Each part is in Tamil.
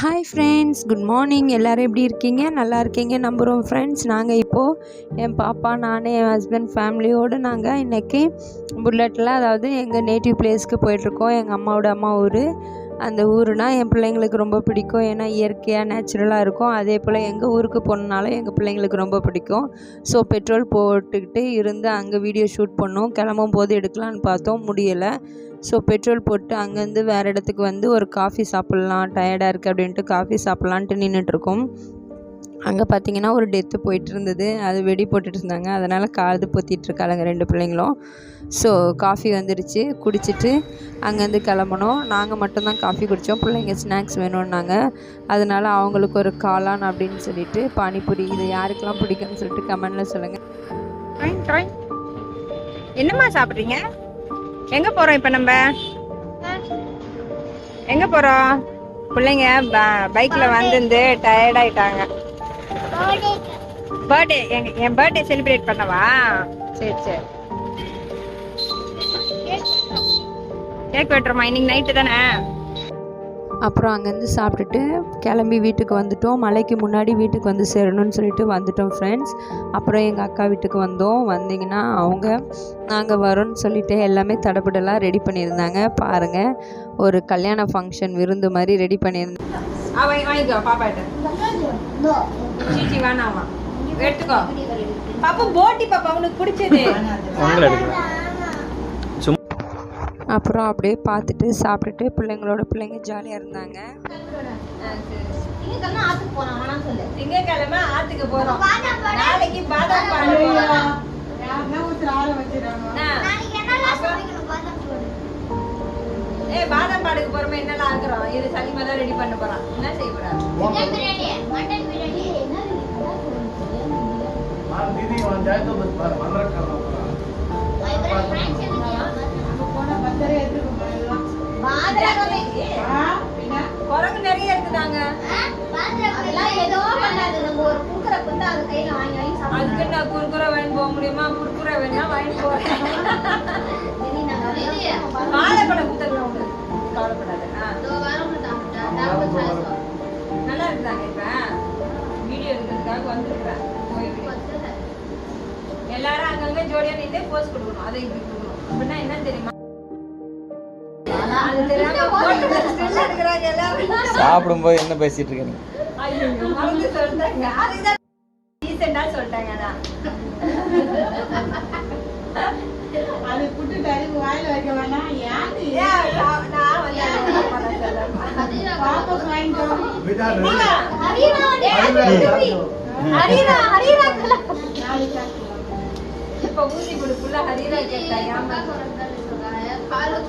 ஹாய் ஃப்ரெண்ட்ஸ் குட் மார்னிங் எல்லோரும் எப்படி இருக்கீங்க? நல்லா இருக்கீங்க. நம்புகிறோம் ஃப்ரெண்ட்ஸ் நாங்கள் இப்போது என் பாப்பா நான் என் ஹஸ்பண்ட் ஃபேமிலியோடு நாங்கள் இன்றைக்கி புல்லட்டில் அதாவது எங்கள் நேட்டிவ் பிளேஸ்க்கு போயிட்டுருக்கோம். எங்கள் அம்மாவோட அம்மா ஊர். அந்த ஊருனால் என் பிள்ளைங்களுக்கு ரொம்ப பிடிக்கும். ஏன்னா இயற்கையாக நேச்சுரலாக இருக்கும். அதே போல் எங்கள் ஊருக்கு போனனால எங்கள் பிள்ளைங்களுக்கு ரொம்ப பிடிக்கும். ஸோ பெட்ரோல் போட்டுக்கிட்டு இருந்து அங்கே வீடியோ ஷூட் பண்ணோம். கிளம்பும் போது எடுக்கலான்னு பார்த்தோம். முடியலை. ஸோ பெட்ரோல் போட்டு அங்கேருந்து வேறு இடத்துக்கு வந்து ஒரு காஃபி சாப்பிட்லாம் டயர்டாக இருக்குது அப்படின்ட்டு காஃபி சாப்பிட்லான்ட்டு நின்றுட்டுருக்கோம் அங்கே பார்த்தீங்கன்னா ஒரு டெத்து போயிட்டு இருந்தது அது வெடி போட்டுட்டு இருந்தாங்க அதனால் காது பொத்திட்டு இருக்காளுங்க ரெண்டு பிள்ளைங்களும். ஸோ காஃபி வந்துடுச்சு குடிச்சிட்டு அங்கேருந்து கிளம்புனோம். நாங்கள் மட்டும்தான் காஃபி குடித்தோம் பிள்ளைங்க ஸ்நாக்ஸ் வேணும்னாங்க. அதனால் அவங்களுக்கு ஒரு காளான் அப்படின்னு சொல்லிட்டு பானிபூரி இது யாருக்கெல்லாம் பிடிக்கும்னு சொல்லிட்டு கமெண்டில் சொல்லுங்கள் என்னம்மா சாப்பிட்றீங்க? எங்க போறோம் இப்ப நம்ம? எங்க போறோம்? பிள்ளைங்க பைக்ல வந்து டயர்ட் ஆயிட்டாங்க. பர்த்டே எங்க என் பர்த்டே செலிப்ரேட் பண்ணவா? சரி சரி. கேக் வெட்டுறோமா? இன்னைக்கு நைட்டு தானே? அப்புறம் அங்கேருந்து சாப்பிட்டுட்டு கிளம்பி வீட்டுக்கு வந்துட்டோம். மலைக்கு முன்னாடி வீட்டுக்கு வந்து சேரணும்னு சொல்லிட்டு வந்துட்டோம் ஃப்ரெண்ட்ஸ் அப்புறம் எங்கள் அக்கா வீட்டுக்கு வந்தோம். வந்தீங்கன்னா அவங்க நாங்கள் வரோன்னு சொல்லிட்டு எல்லாமே தடபுடலாக ரெடி பண்ணியிருந்தாங்க. பாருங்கள் ஒரு கல்யாண ஃபங்க்ஷன் விருந்து மாதிரி ரெடி பண்ணியிருந்தாங்க. ஆ வாங்கிக்கோ பாப்பாட்ட எடுத்துக்கோ. பாப்பா போட்டி பாப்பா உனக்கு பிடிச்சது. அப்புறம் அப்படியே பார்த்துட்டு சாப்பிட்டுட்டு பிள்ளைங்களோட பிள்ளைங்க ஜாலியாக இருந்தாங்க. திங்கக்கிழமை ஆத்துக்கு போறோம். நாளைக்கு பாதாம் ஏ பாதாம் பாலுக்கு போறோமே என்னெல்லாம் ஆக்குறோம்? இது சலிமா தான் ரெடி பண்ண போறான். என்ன செய்ய போறான்? குரங்கு நிறைய இருக்குதாங்க. அதெல்லாம் ஏதோ பண்ணாது. நம்ம ஒரு அதுக்கு நான் குறுக்குறை வாங்கி போக முடியுமா? குறுக்குறை வேணா வாங்கி போறேன் காலப்பட நல்லா இருக்குதாங்க இப்ப? வீடியோ எடுக்கிறதுக்காக வந்திருக்கிறேன் எல்லாரும் அங்கங்க ஜோடியா நின்று போஸ்ட் கொடுக்கணும். அதை இப்படி கொடுக்கணும். அப்படின்னா என்னன்னு தெரியுமா? சாப்பிடும்போது என்ன பேசிட்டு இருக்கீங்க? இப்ப ஊசி கொடு புள்ள ஹரிரா கேட்டா ஏமா இன்னும்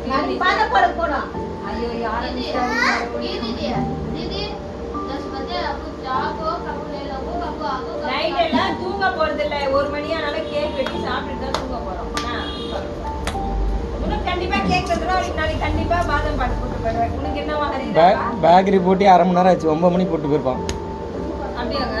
पे एक डब्बा ले लेके चल जाता हूँ खड़ा आता हूँ सही में एक केक சாப்பிடணும் ஐயோ யாரும் நைட் எல்லாம் தூங்க போறது இல்ல ஒரு மணி ஆனால கேக் வெட்டி சாப்பிட்டுட்டு தான் தூங்க போறோம் என்ன? உனக்கு கண்டிப்பா கேக் வந்துடும் அவளுக்கு நாளைக்கு கண்டிப்பா பாதாம் பாட்டு போட்டு போயிடுவேன் உனக்கு என்னவா ஹரிதா பேக்கரி போட்டு அரை மணி நேரம் ஆச்சு ஒன்பது மணி போட்டு போயிருப்பான் அப்படியாங்க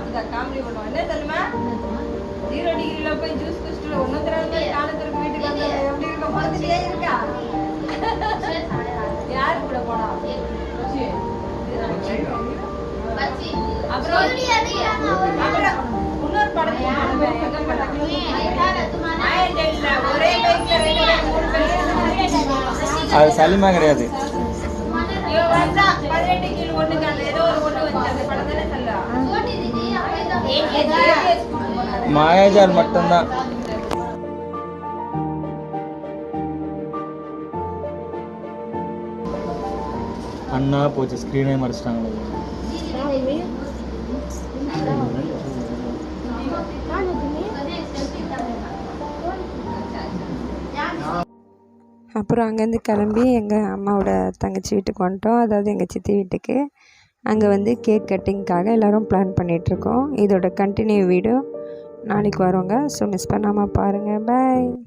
அப்படிதான் காமெடி பண்ணுவோம் என்ன தெரியுமா? ஜீரோ டிகிரில போய் ஜூஸ் குடிச்சிட்டு ஒன்னும் தெரியாத காலத்திற்கு வீட்டுக்கு வந்து எப்படி இருக்க? பார்த்துட்டே இருக்கா. யாரு கூட போனா? அப்புறம் பேர், மூணு பேர். அது சலிமா கிடையாது. மாயாஜால் மட்டும்தான். அண்ணா போச்சு ஸ்க்ரீனே மறைச்சிட்டாங்களே. அப்புறம் அங்கேருந்து கிளம்பி எங்கள் அம்மாவோட தங்கச்சி வீட்டுக்கு வந்துட்டோம். அதாவது எங்கள் சித்தி வீட்டுக்கு. அங்கே வந்து கேக் கட்டிங்க்காக எல்லோரும் பிளான் பண்ணிகிட்ருக்கோம் இதோட கண்டினியூ வீடியோ நாளைக்கு வரோங்க. ஸோ மிஸ் பண்ணாமல் பாருங்கள் பாய்